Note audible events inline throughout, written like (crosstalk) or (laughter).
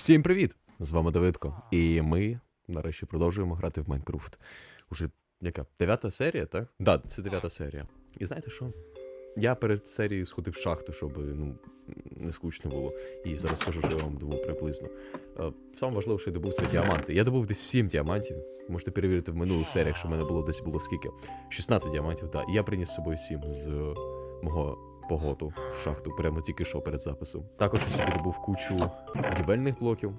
Всім привіт! З вами Давидко. І ми нарешті продовжуємо грати в Майнкрафт. Уже яка? Дев'ята серія, так? Так, да, це дев'ята серія. І знаєте що? Я перед серією сходив в шахту, щоб ну, не скучно було. І зараз скажу, що я вам добув приблизно. Е, Саме важливе, що я добув це діаманти. Я добув десь 7 діамантів. Можете перевірити в минулих серіях, що в мене було десь було скільки? 16 діамантів, так. І я приніс з собою 7 з мого поготу в шахту, прямо тільки що перед записом. Також я собі добув кучу будівельних блоків,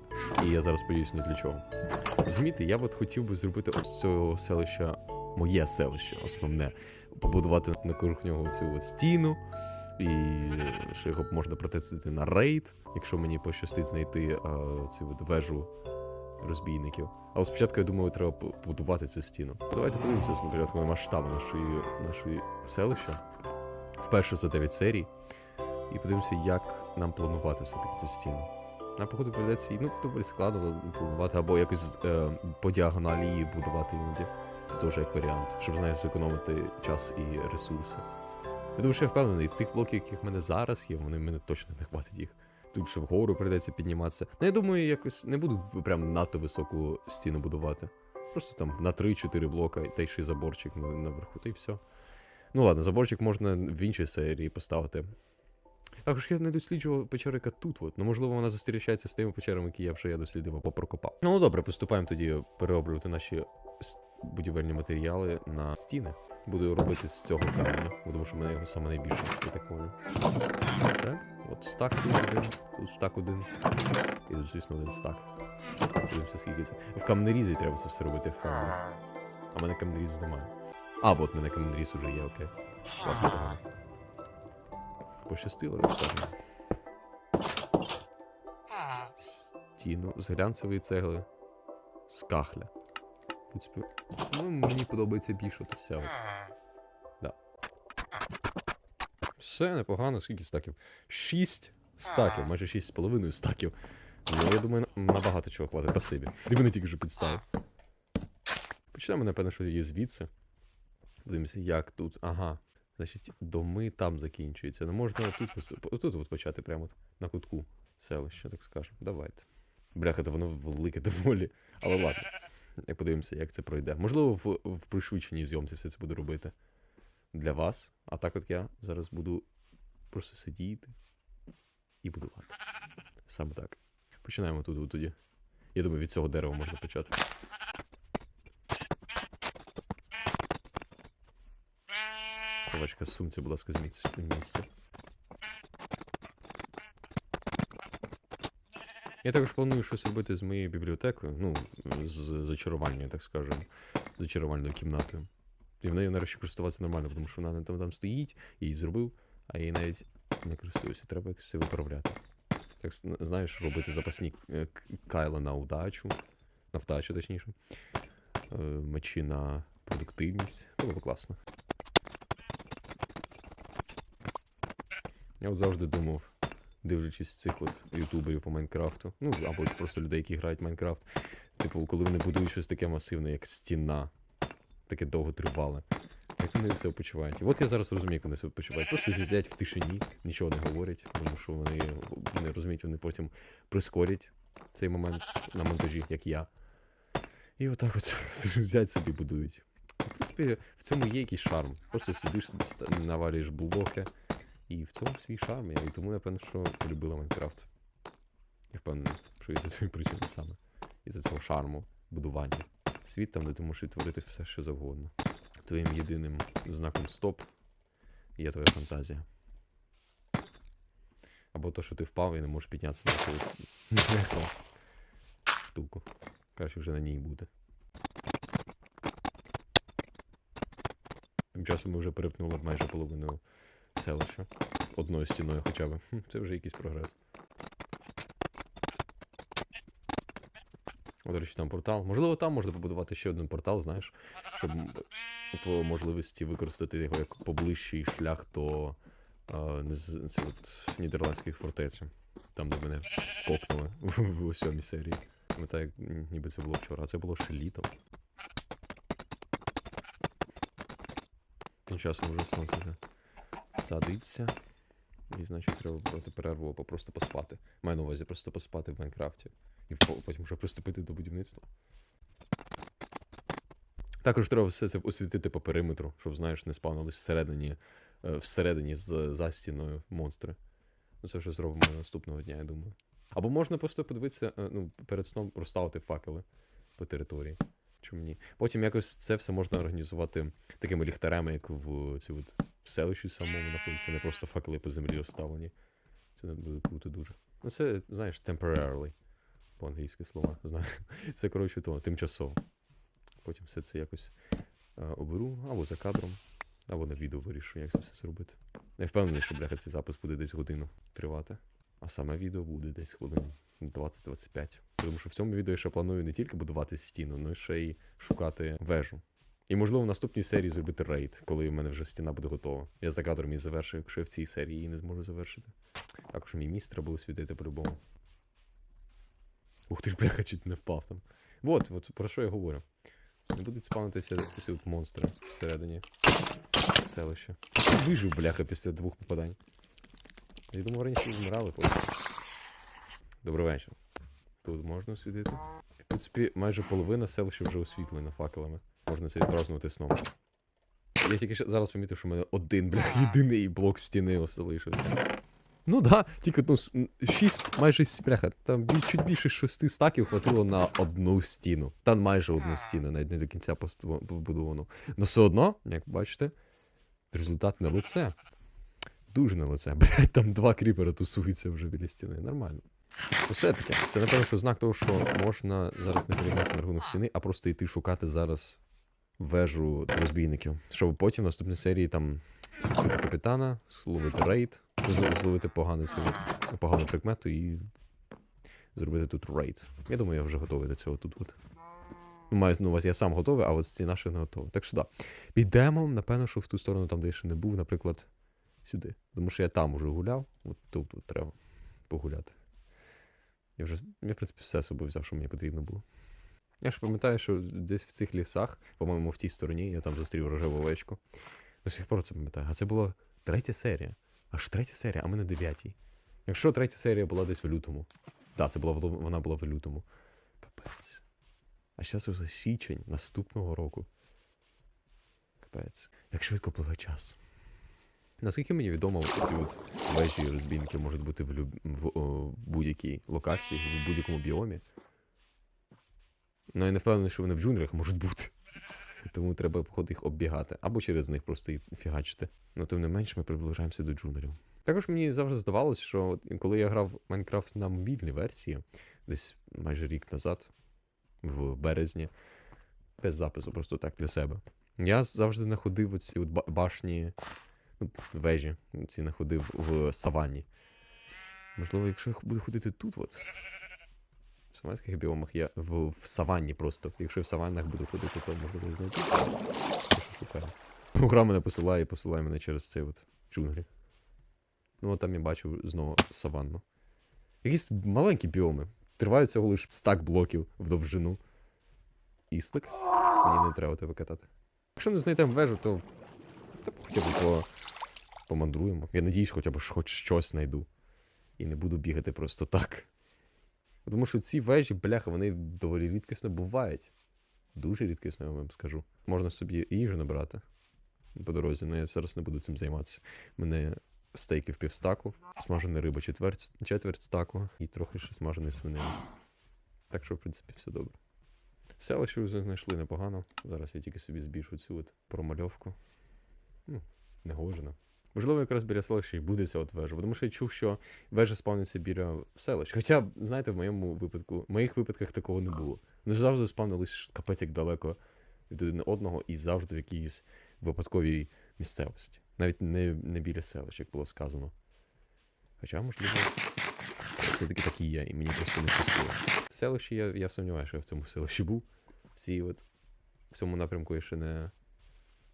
і я зараз поясню для чого. Розумієте, я от хотів би зробити ось цього селища, моє селище, основне, побудувати навкруг нього цю стіну, і що його можна протестити на рейд, якщо мені пощастить знайти а, цю вежу розбійників. Але спочатку я думаю, треба побудувати цю стіну. Давайте подивимося спочатку на масштаб нашої, нашої селища. Вперше за 9 серій. І подивимося, як нам планувати все-таки цю стіну. Нам, походу, прийдеться ну, доволі складно планувати, або якось е, по діагоналі її будувати іноді. Це теж як варіант, щоб знаєш, зекономити час і ресурси. Я думаю, що я впевнений, тих блоків, яких в мене зараз є, вони в мене точно не хватить їх. Тут ще вгору прийдеться підніматися. Ну, я думаю, якось не буду прям надто високу стіну будувати. Просто там на 3-4 блока, та й ще й заборчик наверху, та й все. Ну ладно, заборчик можна в іншій серії поставити. Також я не досліджував печеру, яка тут, от. ну можливо, вона зустрічається з тими печерами, які я вже я дослідив або прокопав. Ну добре, приступаємо тоді перероблювати наші будівельні матеріали на стіни. Буду робити з цього каменю, бо тому що в мене його саме найбільше, я так. Так, от стак тут один, тут стак один. І тут, звісно, один стак. Подивимося, скільки це. В камнерізі треба це все робити в камені. А в мене камнерізу немає. А, от мене камнеріз уже є, окей. Класно погано. Пощастило, скажемо. Стіну з глянцевої цегли. З кахля. В принципі, ну, мені подобається більше то ця. Да. Все непогано, скільки стаків? Шість стаків, майже шість з половиною стаків. Ну, я думаю, на- набагато чого хватить. Спасибі. Ти мене тільки вже підставив. Почнемо, напевно, що є звідси. Подивимося, як тут. Ага. Значить, доми там закінчуються. Ну можна тут, тут от почати прямо от на кутку селища, так скажемо. Давайте. Бляха, то воно велике доволі. Але ладно. Я подивимося, як це пройде. Можливо, в, в пришвидшеній зйомці все це буду робити для вас. А так от я зараз буду просто сидіти і будувати. Саме так. Починаємо тут тоді. Я думаю, від цього дерева можна почати. Ковачка з сумці, будь ласка, в місці. Я також планую щось робити з моєю бібліотекою, ну, з зачарувальною, так скажемо, зачарувальною кімнатою. І в неї нарешті користуватися нормально, тому що вона там, там стоїть, я її зробив, а її навіть не користуюся. Треба якось це виправляти. Так, знаєш, робити запасні е, кайла на удачу, на вдачу, точніше. Е, Мечі на продуктивність. Було б класно. Я от завжди думав, дивлячись цих от ютуберів по Майнкрафту, ну або просто людей, які грають в Майнкрафт. Типу, коли вони будують щось таке масивне, як стіна, таке довготривале. Як вони це почувають? От я зараз розумію, як вони себе почувають. Просто сидять в тишині, нічого не говорять, тому що вони, вони розуміють, вони потім прискорять цей момент на монтажі, як я. І отак от (laughs) сидять собі будують. В принципі, в цьому є якийсь шарм. Просто сидиш навалюєш блоки, і в цьому свій шарм. І тому, напевно, що полюбила Майнкрафт. Я впевнений, що із-за цієї причини саме. Із-за цього шарму, будування. Світ там, де ти можеш відтворити все, що завгодно. Твоїм єдиним знаком стоп є твоя фантазія. Або то, що ти впав і не можеш піднятися на цю штуку. Краще вже на ній бути. Тим часом ми вже перепнули майже половину селища. Одною стіною хоча б. Це вже якийсь прогрес. До речі, там портал. Можливо, там можна побудувати ще один портал, знаєш, щоб по можливості використати його як поближчий шлях до е, не з- от, нідерландських фортець. Там, де мене кокнули (laughs) в, в сьомій серії. Як ніби це було вчора, а це було ще літом. Тим часом вже сонце садиться. І значить треба брати перерву або просто поспати. Маю на увазі просто поспати в Майнкрафті. І потім вже приступити до будівництва. Також треба все це освітити по периметру, щоб, знаєш, не спавнились всередині, е, всередині з за стіною монстри. Ну, це вже зробимо наступного дня, я думаю. Або можна просто подивитися, е, ну, перед сном розставити факели по території. Чому ні? Потім якось це все можна організувати такими ліхтарями, як в цій от в селищі самому знаходиться, не просто факели по землі розставлені. Це буде круто дуже. Ну, це, знаєш, temporarily. По-англійськи слова. Знаю. (laughs) Це, коротше, то, тимчасово. Потім все це якось е, оберу, або за кадром, або на відео вирішу, як це все зробити. Я впевнений, що бляха цей запис буде десь годину тривати. А саме відео буде десь хвилин 20-25. Тому що в цьому відео я ще планую не тільки будувати стіну, але ще й шукати вежу. І можливо в наступній серії зробити рейд, коли в мене вже стіна буде готова. Я за кадром її завершу, якщо я в цій серії її не зможу завершити. Також мій міст треба було світити по-любому. Ух ти ж, бляха, чуть не впав там. Вот, от про що я говорю. Не будуть спавнитися ці от монстри всередині селища. Вижив, бляха, після двох попадань. Я думав, раніше вмирали потім. Добрий вечір. Тут можна освітити. В принципі, майже половина селища вже освітлена факелами. Можна це відпразнувати сном. Я тільки ще зараз помітив, що в мене один, бля, єдиний блок стіни залишився. Ну да, тільки ну, с- шість, майже с- бляха, там чуть більше шести стаків хватило на одну стіну. Та майже одну стіну, навіть не до кінця побудовано. Но все одно, як бачите, результат на лице. Дуже на лице. (laughs) Блядь, там два кріпера тусуються вже біля стіни. Нормально. Все-таки, це напевно, що знак того, що можна зараз не перейматися на рахунок стіни, а просто йти шукати зараз вежу розбійників. Щоб потім в наступній серії там капітана, зловити рейд, зл- зловити поганий погану прикмету і зробити тут рейд. Я думаю, я вже готовий до цього тут. Ну, Маю на увазі, я сам готовий, а от стіна ще не готова. Так що да. Підемо, напевно, що в ту сторону, там, де я ще не був, наприклад, сюди. Тому що я там уже гуляв, от тут от треба погуляти. Я вже, я, в принципі, все з собою взяв, що мені потрібно було. Я ж пам'ятаю, що десь в цих лісах, по-моєму, в тій стороні, я там зустрів рожеву овечку. До сих пор це пам'ятаю. А це була третя серія. Аж третя серія, а ми на дев'ятій. Якщо третя серія була десь в лютому. Так, да, це була вона була в лютому. Капець. А зараз вже січень наступного року. Капець. Як швидко пливе час. Наскільки мені відомо, ці от вежі і розбійники можуть бути в, люб... в о, будь-якій локації, в будь-якому біомі. Ну, я не впевнений, що вони в джунглях можуть бути. Тому треба, походу, їх оббігати. Або через них просто фігачити. Ну, тим не менш, ми приближаємося до джунглів. Також мені завжди здавалось, що коли я грав Майнкрафт на мобільній версії, десь майже рік назад, в березні, без запису, просто так для себе. Я завжди знаходив оці от башні, ну, вежі, ці знаходив в саванні. Можливо, якщо я буду ходити тут, от. В біомах я в, в саванні просто. Якщо я в саваннах буду ходити, то можливо і знайти. Що шукаю. Програма мене посилає і посилає мене через цей от джунглі. Ну, от там я бачу знову саванну. Якісь маленькі біоми. Тривають всього лише стак блоків в довжину. Іслик. Мені не треба тебе катати. Якщо не знайдемо вежу, то. Та хоча б по... помандруємо. Я надіюсь, хоча б хоч щось знайду. І не буду бігати просто так. Тому що ці вежі, бляха, вони доволі рідкісно бувають. Дуже рідкісно, я вам скажу. Можна собі їжу набрати по дорозі, але я зараз не буду цим займатися. Мене стейки в півстаку, смажена риба четверть, четверть стаку і трохи ще смаженої свинини. Так що, в принципі, все добре. Селище вже знайшли непогано. Зараз я тільки собі збільшу цю от промальовку. Ну, негожено. Можливо, якраз біля селища і буде ця от вежа, тому що я чув, що вежа спавниться біля селищ. Хоча, знаєте, в моєму випадку, в моїх випадках такого не було. Вони завжди спавнились капець як далеко від один одного і завжди в якійсь випадковій місцевості. Навіть не, не біля селищ, як було сказано. Хоча, можливо, все-таки так і є, і мені просто не пустило. Селище, я, я сумніваюся, що я в цьому селищі був. Всі от в цьому напрямку я ще не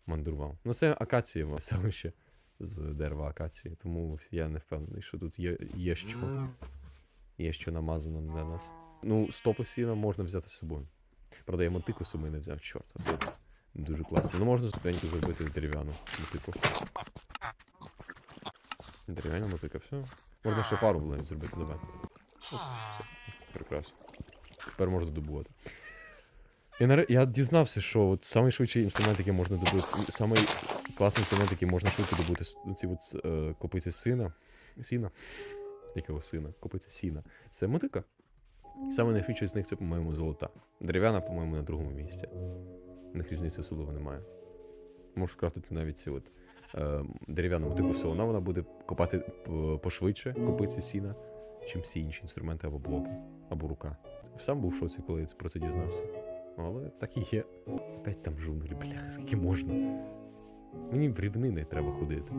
мандрував. Ну, це акацієве (laughs) селище з дерева акації, тому я не впевнений, що тут є, є що. Є що намазано для нас. Ну, стопи сіна можна взяти з собою. Правда, я мотику з собою не взяв, чорт. Дуже класно. Ну можна ступеньку зробити дерев'яну мотику. Дерев'яна мотика, все. Можна ще пару навіть зробити, давай. О, все, прекрасно. Тепер можна добувати. Я, наре... я дізнався, що от самий швидший інструмент, який можна добути, самий класний інструмент, який можна швидко добути, ці от, е, копиці сина. Сіна. Якого сина? Копиця сіна. Це мотика. Саме найшвидший з них це, по-моєму, золота. Дерев'яна, по-моєму, на другому місці. У них різниці особливо немає. Можеш крафтити навіть ці от е, дерев'яну мотику, все одно вона буде копати пошвидше, копиці сіна, чим всі інші інструменти або блоки, або рука. Сам був в шоці, коли я про це дізнався. Але так і є. Опять там джунглі, бляха, скільки можна. Мені в рівнини треба ходити.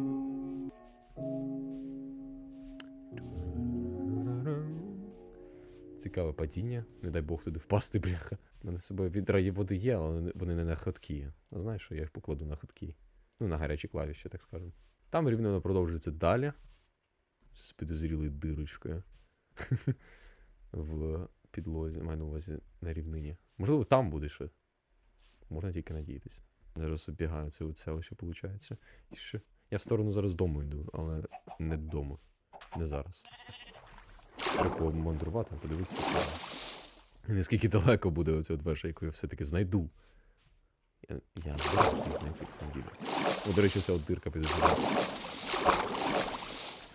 Цікаве падіння. Не дай Бог туди впасти, бляха. У мене з собою відра води є, але вони- не на ходкі. А знаєш, що я їх покладу на ходкі. Ну, на гарячі клавіші, так скажемо. Там рівнина продовжується далі. З підозрілою дирочкою. (laughs) В підлозі, маю на увазі на рівнині. Можливо, там буде ще. Можна тільки надіятися. Зараз оббігаю це от селище, виходить. І що? Я в сторону зараз дому йду, але не додому. Не зараз. Треба помандрувати, подивитися, чи наскільки далеко буде оця от яку я все-таки знайду. Я, я збирався її знайти в цьому відео. О, до речі, ця от дирка підозріла.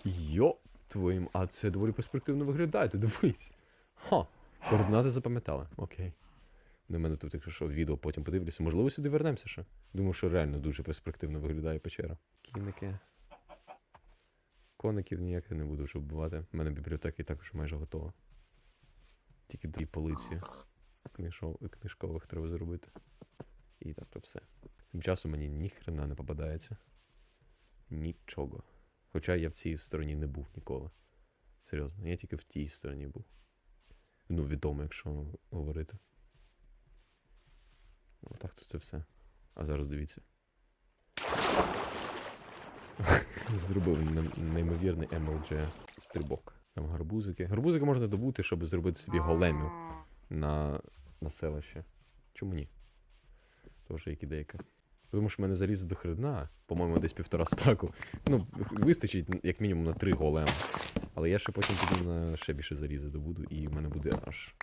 Йо, твоїм, а це доволі перспективно виглядає, ти дивись. Ха, координати запам'ятали, окей. На мене тут, якщо що, відео потім подивлюся. Можливо, сюди вернемося ще. Думаю, що реально дуже перспективно виглядає печера. Кінники. Коників ніяких не буду вже вбивати. У мене бібліотека і також майже готова. Тільки дві полиці книжов... книжкових треба зробити. І так то все. Тим часом мені ніхрена не попадається. Нічого. Хоча я в цій стороні не був ніколи. Серйозно, я тільки в тій стороні був. Ну, відомо, якщо говорити. Отак то це все. А зараз дивіться. (laughs) Зробив неймовірний MLG стрибок. Там гарбузики. Гарбузики можна добути, щоб зробити собі големів на, на селище. Чому ні? Тож як ідейка. Тому що в мене залізо до хрена, по-моєму, десь півтора стаку. Ну, вистачить як мінімум на три големи. Але я ще потім піду на ще більше заліза добуду, і в мене буде аж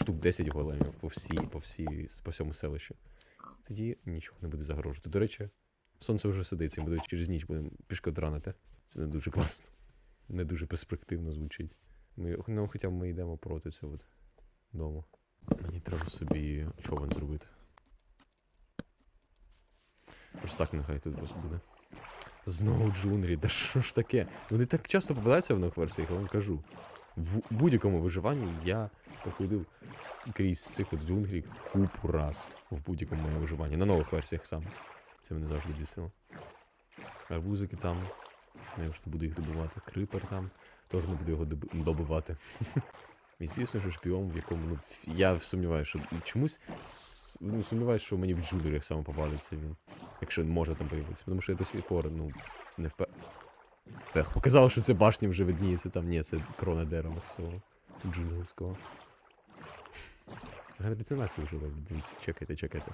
штук 10 големів по всій, по всій, по всьому селищу. Тоді нічого не буде загрожувати. До речі, сонце вже сидиться, буде через ніч будемо пішкодранити. Це не дуже класно. Не дуже перспективно звучить. Ми, ну, хоча ми йдемо проти цього от дому. Мені треба собі човен зробити. Ось так нехай тут буде. Знову джунглі, да що ж таке? Вони так часто попадаються в нових версіях, я вам кажу. В будь-якому виживанні я походив крізь цих от джунглі купу раз в будь-якому моєму виживанні. На нових версіях саме. Це мене завжди бісило. Арбузики там. Ну, Я вже не буду їх добувати. Крипер там. Теж не буду його доб- добивати. (laughs) І звісно ж біом, в якому ну, я сумніваюся, що чомусь ну, сумніваюся, що мені в джунглях саме попадеться він. Якщо може там появитися. Тому що я до сих пор, ну, не впе. Ех, показало, що це башня вже видніється там. Ні, це крона дерева з цього джунглівського. Галюцинації вже дивіться, чекайте, чекайте.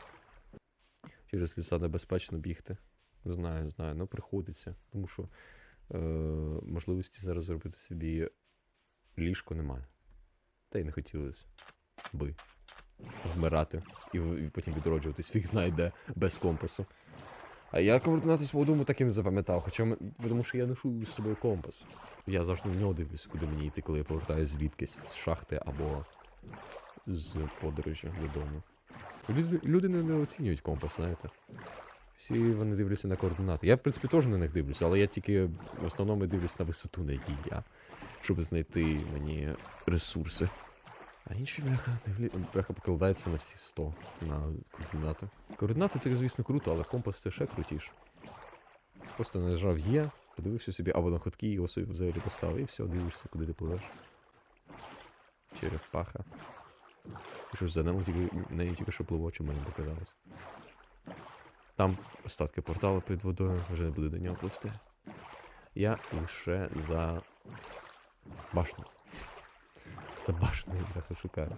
Через ліса небезпечно бігти. Знаю, знаю, ну приходиться. Тому що е, можливості зараз зробити собі ліжко немає. Та й не хотілося би вмирати і, і потім відроджуватись, фіг знає де, без компасу. А я координати свого дому так і не запам'ятав, хоча м- тому що я ношу з собою компас. Я завжди на нього дивлюся, куди мені йти, коли я повертаюся звідкись, з шахти або з подорожі додому. Люди, люди не недооцінюють компас, знаєте. Всі вони дивляться на координати. Я, в принципі, теж на них дивлюся, але я тільки в основному дивлюсь на висоту, на якій я, щоб знайти мені ресурси. А інші бляха, дивлі... бляха покладаються на всі 100 на координати. Координати це, звісно, круто, але компас це ще крутіше. Просто нажав є, подивився собі або на ходки, його собі взагалі поставив, і все, дивишся, куди ти пливеш. Черепаха. І що ж за ним тільки, нею тільки що пливо, чи мені показалось. Там остатки порталу під водою, вже не буду до нього пливти. Я лише за башню. За башнею бляха шукаю.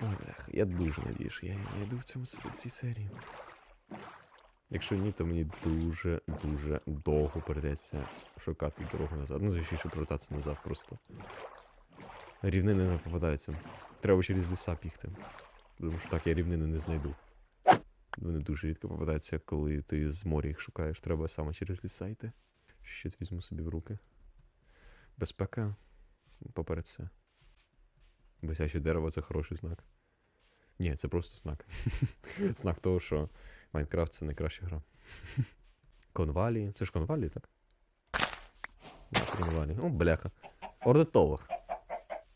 Ой, бляха, я дуже надію, що я її знайду в цьому цій серії. Якщо ні, то мені дуже дуже довго прийдеться шукати дорогу назад. Ну, точніше, повертатися назад просто. Рівнини не попадаються. Треба через ліса бігти. Тому що так я рівнини не знайду. Вони дуже рідко попадаються, коли ти з моря їх шукаєш. Треба саме через ліса йти. Щит візьму собі в руки. Безпека. Поперед все. Висяче дерево це хороший знак. Ні, це просто знак. (laughs) знак того, що Майнкрафт це найкраща гра. Конвалі. Це ж конвалі, так? Конвалі. О, бляха. Орнитолог.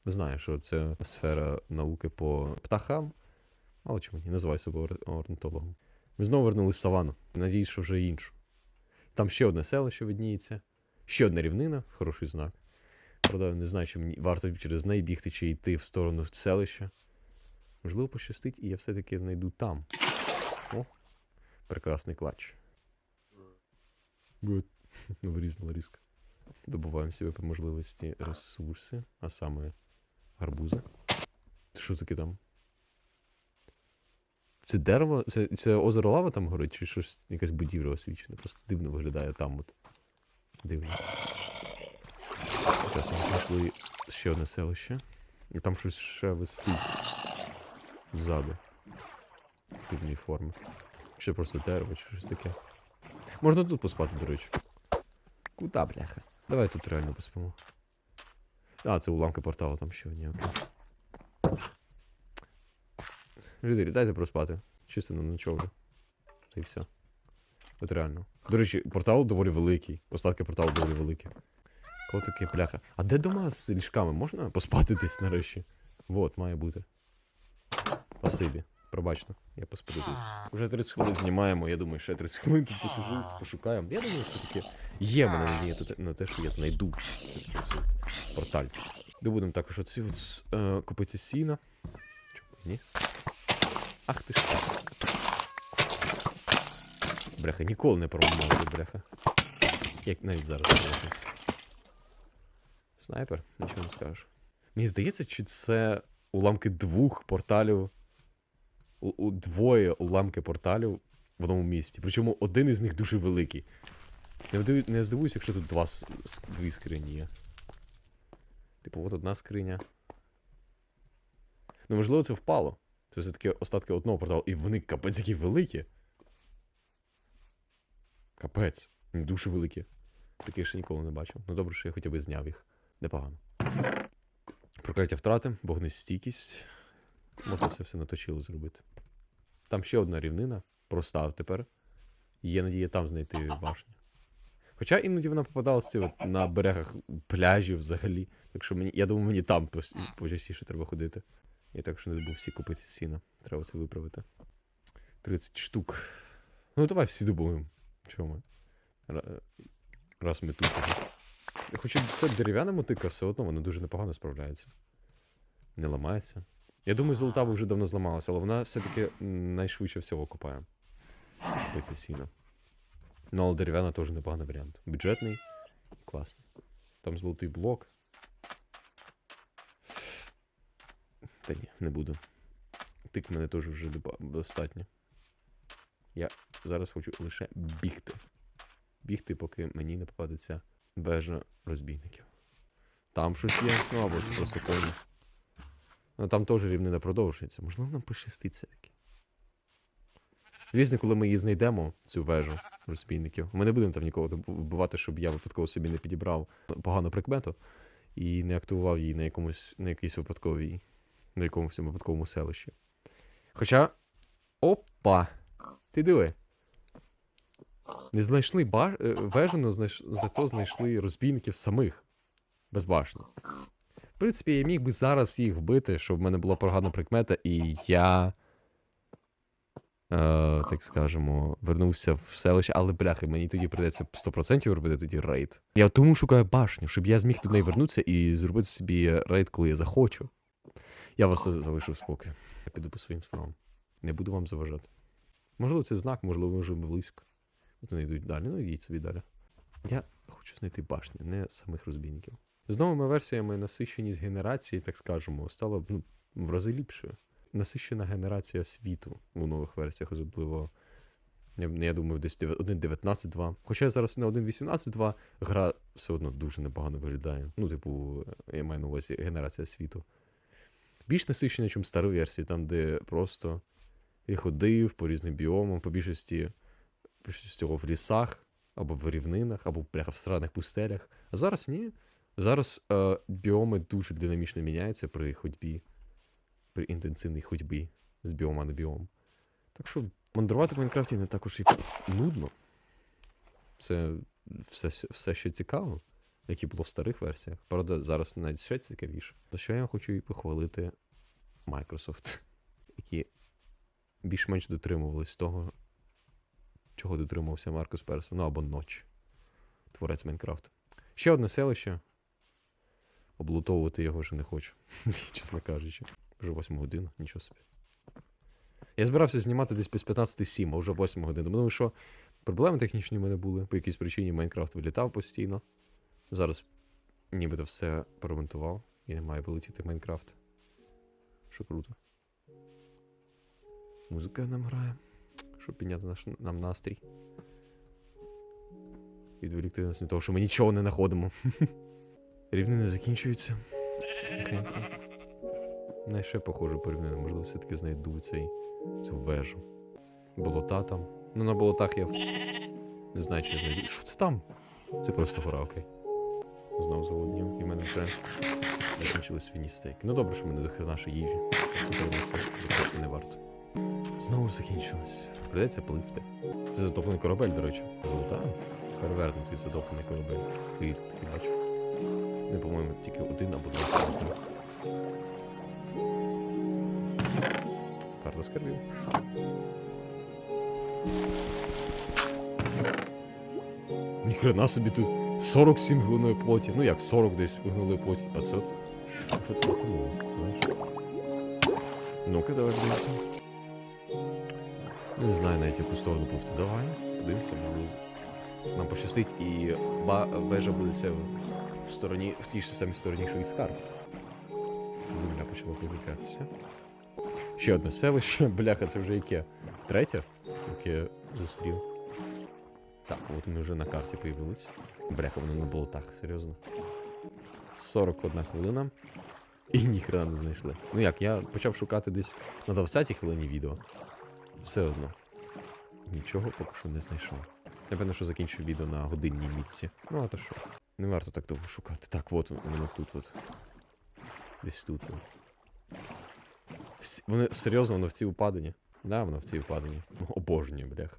Знаю, що це сфера науки по птахам. Але чому ні? Називаю себе ор- орнітологом. Ми знову вернулись в савану. Надіюсь, що вже іншу. Там ще одне селище видніється. Ще одна рівнина, хороший знак. Правда, не знаю, чи мені варто через неї бігти, чи йти в сторону селища. Можливо, пощастить, і я все-таки знайду там. О, прекрасний клатч. Good. (laughs) Ну, вирізала різко. Добуваємо себе по можливості ресурси, а саме гарбузи. Що таке там? Це дерево? Це, це озеро лава там горить, чи щось якась будівля освічена? Просто дивно виглядає там от. Дивно. Зараз ми знайшли ще одне селище. І там щось ще висить ззаду. Дивної форми. Чи просто дерево, чи щось таке. Можна тут поспати, до речі. Куда, бляха? Давай тут реально поспимо. А, це уламки порталу там ще одні, окей. Жителі, дайте проспати. Чисто на ночовлю. Та й все. От реально. До речі, портал доволі великий. Остатки порталу доволі великі. Котики, бляха. А де дома з ліжками? Можна поспати десь нарешті? Вот, має бути. Спасибі. Пробачте, я посплю тут. Уже 30 хвилин знімаємо, я думаю, ще 30 хвилин тут посижу, пошукаємо. Я думаю, все-таки є мене надія на те, що я знайду порталь. Добудемо також оці от е, копиці сіна. Чому ні? Ах ти ж. Бляха, ніколи не промовляю, бляха. Як навіть зараз виявляється. Снайпер, нічого не скажеш. Мені здається, чи це уламки двох порталів. У, у двоє уламки порталів в одному місті. Причому один із них дуже великий. Не, вдив- не здивуюсь, якщо тут два, дві скрині є. Типу, от одна скриня. Ну, можливо, це впало. Це все-таки остатки одного порталу. І вони капець які великі. Капець. Дуже великі. Таких ще ніколи не бачив. Ну добре, що я хоча б зняв їх. Непогано. Прокляття втрати, вогнестійкість. Можна це все наточило зробити. Там ще одна рівнина. Простав тепер. Є надія там знайти башню. Хоча іноді вона попадалася на берегах пляжів взагалі. Так що мені, я думаю, мені там почастіше треба ходити. Я так що не добув всі купиці сіна. Треба це виправити. 30 штук. Ну давай всі добуємо. Чому? Раз ми тут. уже. Хоча це дерев'яна мотика, все одно вона дуже непогано справляється. Не ламається. Я думаю, золота би вже давно зламалася, але вона все-таки найшвидше всього копає. Купиться сіна. Ну, але дерев'яна теж непоганий варіант. Бюджетний, класний. Там золотий блок. Та ні, не буду. Тик мене теж вже достатньо. Я зараз хочу лише бігти. Бігти, поки мені не попадеться вежа розбійників. Там щось є, ну або це просто коні. Ну там теж рівнина продовжується. Можливо, нам пощастить все-таки. Звісно, коли ми її знайдемо, цю вежу розбійників, ми не будемо там нікого вбивати, щоб я випадково собі не підібрав погану прикмету і не активував її на якомусь на якійсь випадковій, на якомусь випадковому селищі. Хоча. Опа! Ти диви. Не знайшли ба... е, вежу, но знайш... зато знайшли розбійників самих. Без башні. В принципі, я міг би зараз їх вбити, щоб в мене була погана прикмета, і я. Е, так скажемо, вернувся в селище, але бляхи, мені тоді прийдеться 100% робити тоді рейд. Я тому шукаю башню, щоб я зміг до неї вернутися і зробити собі рейд, коли я захочу. Я вас залишу в спокій. Я піду по своїм справам. Не буду вам заважати. Можливо, це знак, можливо, ми вже близько. От вони йдуть далі, ну йдіть собі далі. Я хочу знайти башню, не самих розбійників. З новими версіями насищеність генерації, так скажемо, стала ну, в рази ліпшою. Насищена генерація світу у нових версіях, особливо Я, я думаю, десь 1.19.2. Хоча зараз на 1.18.2 гра все одно дуже непогано виглядає. Ну, типу, я маю на увазі генерація світу. Більш насичена, ніж стару версію, там, де просто я ходив по різним біомам, по більшості, цього в лісах, або в рівнинах, або бляха, в странних пустелях. А зараз ні. Зараз е, біоми дуже динамічно міняються при ходьбі, при інтенсивній ходьбі з біома на біом. Так що мандрувати в Майнкрафті не також і нудно. Це все, все ще цікаво, як і було в старих версіях. Правда, зараз навіть ще цікавіше. За що я хочу і похвалити Microsoft, (laughs) які більш-менш дотримувались того, чого дотримувався Маркус Персон, ну або Ноч, творець Майнкрафту. Ще одне селище. Облутовувати його вже не хочу, (laughs) чесно кажучи. Вже 8 година, нічого собі. Я збирався знімати десь без 15.07, а вже 8 година. Тому що проблеми технічні в мене були. По якійсь причині Майнкрафт вилітав постійно. Зараз нібито все поремонтував і не має вилетіти Майнкрафт. Що круто. Музика нам грає, щоб підняти наш, нам настрій. Відволікти нас від того, що ми нічого не знаходимо. Рівни не закінчуються. Ще похоже порівняно, можливо, все-таки знайду цей, цю вежу. Болота там. Ну, на болотах я не знаю, чи я знайду. Що це там? Це просто гора, окей. Знову зголоднів, і в мене вже закінчились свині стейки. Ну добре, що в мене до нашої їжі. Тепер на це не варто. Знову закінчилось. Придеться пливти. Це затоплений корабель, до речі. Золота. Перевернутий затоплений корабель. Рідко такий бачу. Не, по-моєму, тільки один або два золота. Карта скарбів. Ніхрена собі тут 47 глиної плоті. Ну як 40 десь гнилої плоті, а це от знаєш. Ну-ка, давай подивимося. Не знаю навіть яку сторону пливти. Давай, подивимося, можливо. Нам пощастить і ба- вежа буде це в, стороні, в тій ж самій стороні, що і скарб. Земля почала повикатися. Ще одне селище. (laughs) Бляха, це вже яке? Третє, яке я зустрів. Так, от ми вже на карті появились. Бляха, воно на болотах, серйозно. 41 хвилина. І ніхрена не знайшли. Ну як, я почав шукати десь на 20 хвилині відео. Все одно. Нічого поки що не знайшов. Напевно, що закінчу відео на годинній мітці. Ну, а то що? Не варто так довго шукати. Так, от воно тут от. Десь тут. От. Всі- Вони серйозно, воно в цій упадині. Да, воно в цій упадині. Обожнюю, бляха.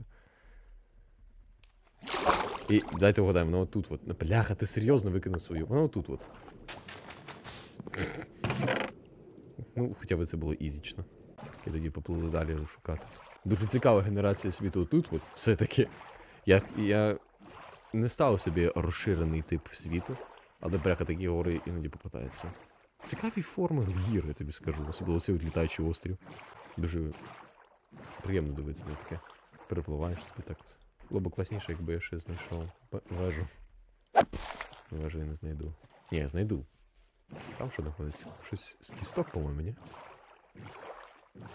І дайте вгадаємо, воно отут от. Бляха, ти серйозно викинув свою. Воно отут от. Ну, хоча б це було ізічно. І тоді поплили далі шукати. Дуже цікава генерація світу отут от. Все-таки. Я, я не ставив собі розширений тип світу, але бляха такі гори іноді попадаються. Цікаві форми гір, я тобі скажу. Особливо цей літаючий острів. Дуже приємно дивитися на таке. Перепливаєш собі так от. Було б класніше, якби я ще знайшов вежу. Вежу я не знайду. Ні, я знайду. Там що знаходиться? Щось з кісток, по-моєму, ні?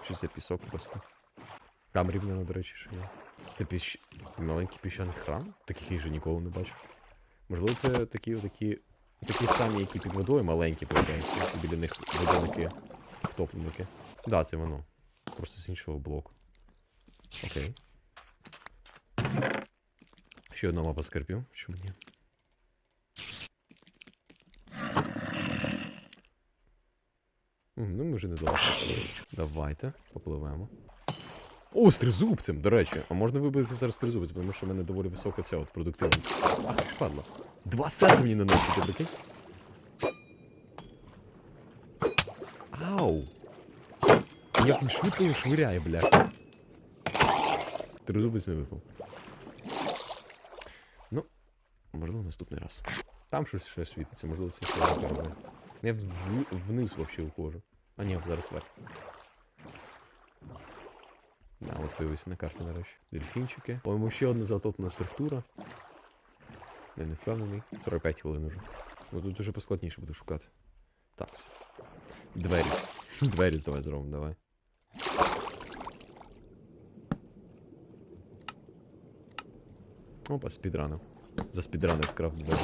Чи це пісок просто? Там рівняно, до речі, ще є. Це піщ... маленький піщаний храм? Таких я вже ніколи не бачив. Можливо, це такі такі. Такі самі, які під водою маленькі появляються, біля них водяники, втопленики. Да, це воно. Просто з іншого блоку. Окей. Ще одна мапа скарбів. Чому ні? М, Ну, ми вже недовго попливли. Давайте, попливемо. О, з тризубцем, до речі. А можна вибити зараз тризубець, тому що в мене доволі висока ця от продуктивність. Ах, ти ж падла. Два сенси мені наносити, прикинь? Ау! Як він швидко їх швиряє, бля. Тризубець не випав. Ну, можливо, наступний раз. Там щось ще світиться, можливо, це ще не Я вниз вообще ухожу. А ні, зараз вверх. Да, от появився на карті нарешті. Дельфінчики. По-моєму, ще одна затоплена структура. Я не впевнений. 45 хвилин уже. Ну тут уже поскладніше буду шукати. Такс. Двері. (laughs) Двері давай зробимо, давай. Опа, спідранив. За спідранив крафт двері.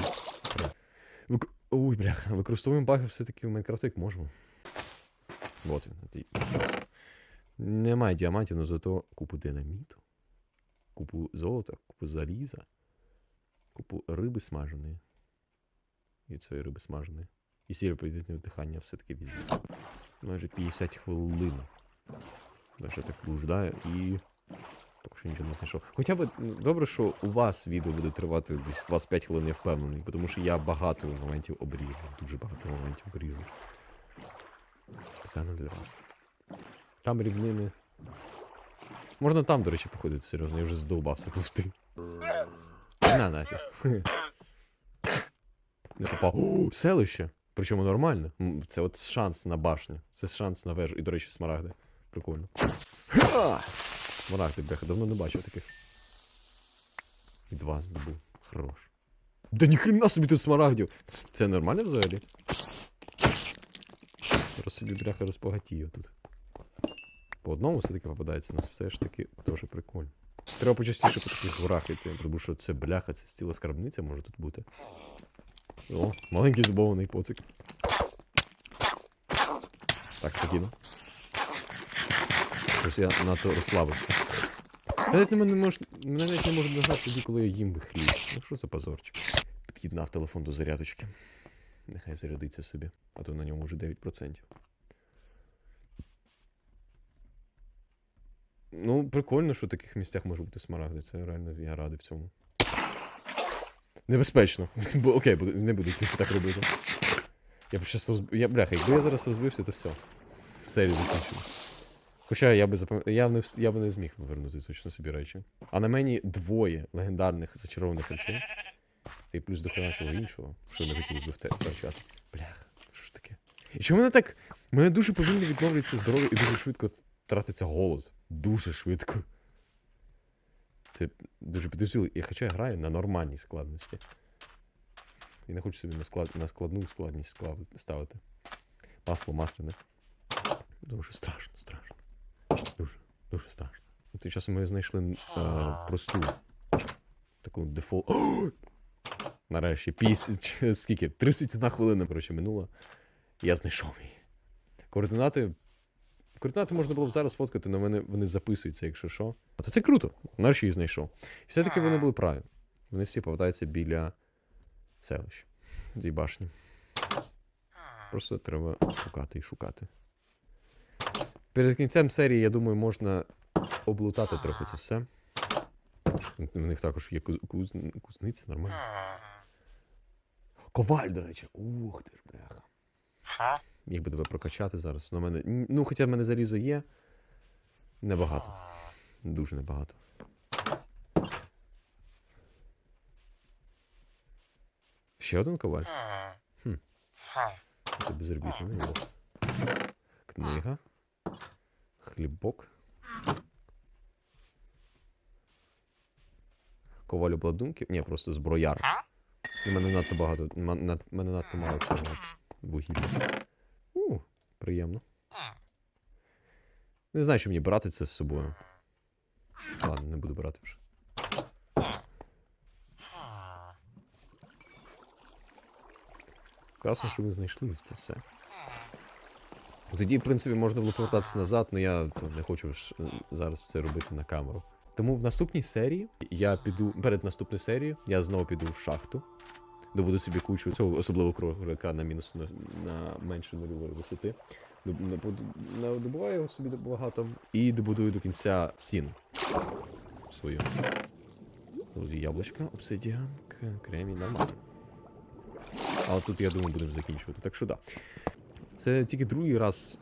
Вик... Ой, бляха, використовуємо баги все-таки в Майнкрафті як можемо. Вот він. Немає діамантів, але зато купу динаміту, купу золота, купу заліза, купу риби смаженої. І цієї риби смаженої. І сіль повітряного дихання все-таки візьму. Майже 50 хвилин. Даже так блуждаю і. Поки що нічого не знайшов. Хоча б ну, добре, що у вас відео буде тривати десь 25 хвилин, я впевнений, тому що я багато моментів обріжу. Дуже багато моментів обріжу. Спеціально для вас. Там рівнини. Можна там, до речі, походити, серйозно, я вже задовбався повсти. На нафіг. (laughs) Не попав. О, селище! Причому нормально. Це от шанс на башню. Це шанс на вежу. І, до речі, смарагди. Прикольно. Смарагди, бляха, давно не бачив таких. І два здобув. Хорош. Да ніхрена собі тут смарагдів! Це нормально взагалі? Собі бляха розпогатію тут. По одному все-таки попадається, але все ж таки теж прикольно. Треба почастіше по таких горах йти, тому що це бляха, це стіла скарбниця може тут бути. О, маленький збований поцик. Так, спокійно. Щось я надто розслабився. Навіть не, не мож, мене навіть не можу нагадати тоді, коли я їм би хліб. Ну що за позорчик. Під'єднав телефон до зарядочки. Нехай зарядиться собі, а то на ньому вже 9%. Ну, прикольно, що в таких місцях може бути смарагди. Це реально я радий в цьому. Небезпечно. (laughs) Бо окей, не буду більше так робити. Я б щас розб... Я, бляха, якби я зараз розбився, то все. Серію закінчено. Хоча я би запам... я, не... я би не зміг повернути точно собі речі. А на мені двоє легендарних зачарованих речей. Та плюс до чого іншого, що не хотілося б втрачати. Бляха, що ж таке? І чому мене так. Мене дуже повільно відновлюється здоров'я і дуже швидко тратиться голод. Дуже швидко. Це дуже підозріло. І хоча я граю на нормальній складності. І не хочу собі на, склад... на складну складність склав- ставити. Масло масляне. Що страшно, страшно. Дуже, дуже страшно. Ну, Тим часом ми знайшли е, просту таку дефолт. (gasps) Нарешті, піс... ч- скільки? 31 хвилина, коротше, минула. Я знайшов її. Координати. Координати можна було б зараз фоткати, але вони, вони записуються, якщо що. А це круто. Нарешті їх знайшов. І все-таки вони були праві. Вони всі повертаються біля селища. Зі башні. Просто треба шукати і шукати. Перед кінцем серії, я думаю, можна облутати трохи це все. У них також є куз... куз- кузниця, нормально. Коваль, до речі. Ух ти ж, бляха. Міг би тебе прокачати зараз. На мене... Ну, хоча в мене залізо є. Небагато. Дуже небагато. Ще один коваль. Хм. Це безробітний. не було. Книга. Хлібок. Коваль обладунків. Ні, просто зброяр. У мене надто багато. над- мене надто мало цього вугілля. Приємно. Не знаю, що мені брати це з собою. Ладно, не буду брати вже. Красно, що ми знайшли це все. Ну, Тоді, в принципі, можна було повертатися назад, але я то, не хочу ж, е, зараз це робити на камеру. Тому в наступній серії я піду. Перед наступною серією я знову піду в шахту. Добуду собі кучу цього особливо кролика на мінус на, на менше нульової висоти. Доб- Добуваю його собі багато. І добудую до кінця стіну свою. Є яблучка, обсидіанка, кремінь, нормально. Але тут, я думаю, будемо закінчувати. Так що да. Це тільки другий раз,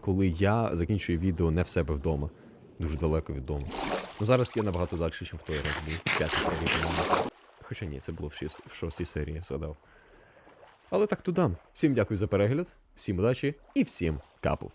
коли я закінчую відео не в себе вдома. Дуже далеко від дому. Ну зараз я набагато далі, ніж в той раз був. Серії, по-моєму. Хоча ні, це було в, шіст... в шостій серії, я згадав. Але так туди. Всім дякую за перегляд, всім удачі і всім капу.